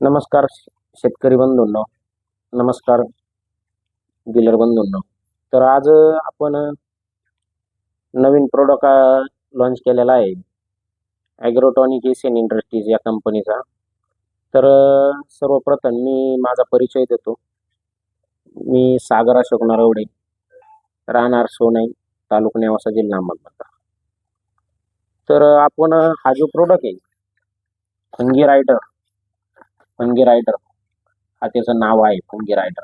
नमस्कार शेतकरी बंधूंनो. नमस्कार डीलर बंधूंनो. तर आज आपण नवीन प्रोडक्ट लॉन्च केलेला आहे. ॲग्रोटॉनिक एशियन इंडस्ट्रीज या कंपनीचा तर सर्वप्रथम मी माझा परिचय देतो. मी सागर अशोक नरवडे राहणार सोनई तालुका नेवासा जिल्हा अहमदनगर. तर आपण हा जो प्रोडक्ट आहे फंगी रायडर फंगी रायडर हा त्याचं नाव आहे फंगी रायडर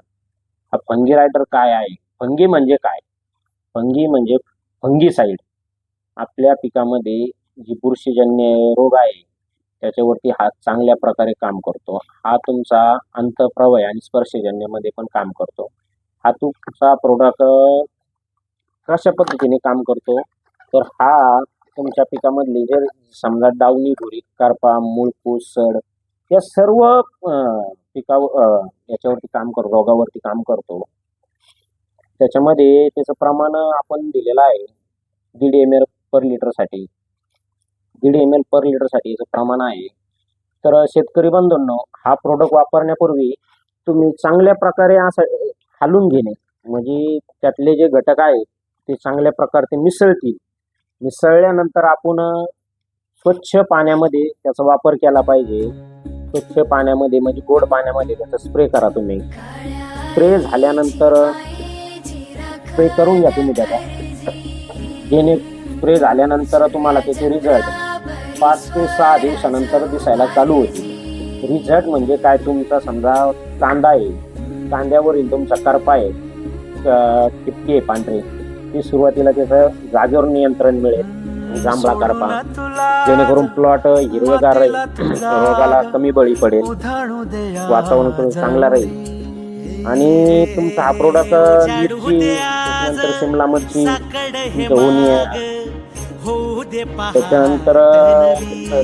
हा फंगी रायडर काय आहे? फंगी म्हणजे काय? फंगी म्हणजे फंगी साईड आपल्या पिकामध्ये जी बुरशीजन्य रोग आहे त्याच्यावरती हा चांगल्या प्रकारे काम करतो. हा तुमचा अंतप्रवय आणि स्पर्शजन्यमध्ये पण काम करतो. हा तुमचा प्रोडक्ट कशा पद्धतीने काम करतो? तर हा तुमच्या पिकामधली जर समजा डावणी भुरी करपा मूळपूस सड या सर्व पिकावर याच्यावरती काम करतो रोगावरती काम करतो. त्याच्यामध्ये त्याचं प्रमाण आपण दिलेलं आहे. दीड एम एल पर लिटरसाठी दीड एम एल पर लिटरसाठी याचं प्रमाण आहे. तर शेतकरी बंधूंनो हा प्रोडक्ट वापरण्यापूर्वी तुम्ही चांगल्या प्रकारे असं हालून घेणे. म्हणजे त्यातले जे घटक आहेत ते चांगल्या प्रकारे मिसळतील. मिसळल्यानंतर आपण स्वच्छ पाण्यामध्ये त्याचा वापर केला पाहिजे. स्वच्छ पाण्यामध्ये म्हणजे गोड पाण्यामध्ये त्याचा स्प्रे करा तुम्ही. स्प्रे झाल्यानंतर स्प्रे करून घ्या तुम्ही त्याचा जेणे स्प्रे झाल्यानंतर तुम्हाला त्याचे रिझल्ट पाच ते सहा दिवसानंतर दिसायला चालू होईल रिझल्ट म्हणजे काय? तुमचा समजा कांदा आहे. कांद्यावरील तुमचा करपा आहे. अं, टिपकी आहे पांढरी. ती सुरुवातीला त्याचं जागेवर नियंत्रण मिळेल. जांभळा करपा जेणेकरून प्लॉट हिरवेगार राहील. रोगाला कमी बळी पडेल. वातावरण चांगलं राहील. आणि तुमचा हा प्रोडक्ट मिरची त्याच्यानंतर शिमला मिरची त्याच्यानंतर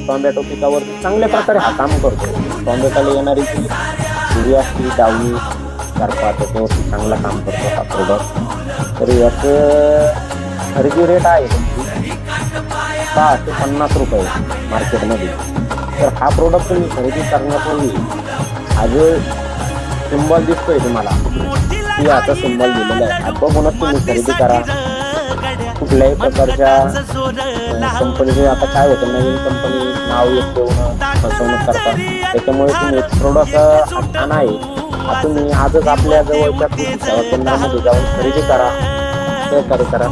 टोमॅटो पिकावर चांगल्या प्रकारे हा काम करतो. टोमॅटोला येणारी जी असते डावणी करपा त्याच्यावरती चांगला काम करतो हा प्रोडक्ट तर याचं खरेदी रेट आहे. तुमची सहा ते पन्नास रुपये मार्केटमध्ये. तर हा प्रोडक्ट तुम्ही खरेदी करण्यापूर्वी हा जो सिम्बॉल दिसतोय तुम्हाला. ती आता सिम्बॉल दिलेला आहे. हा बघूनच तुम्ही खरेदी करा. कुठल्याही प्रकारच्या कंपनीचे आता काय होतं नवीन कंपनी नाव येत देऊन फसवणूक करतात त्याच्यामुळे तुम्ही प्रोडक्ट हा छान आहे हा तुम्ही आजच आपल्या जवळच्या केंद्रामध्ये जाऊन खरेदी करा. सहकार्य करा.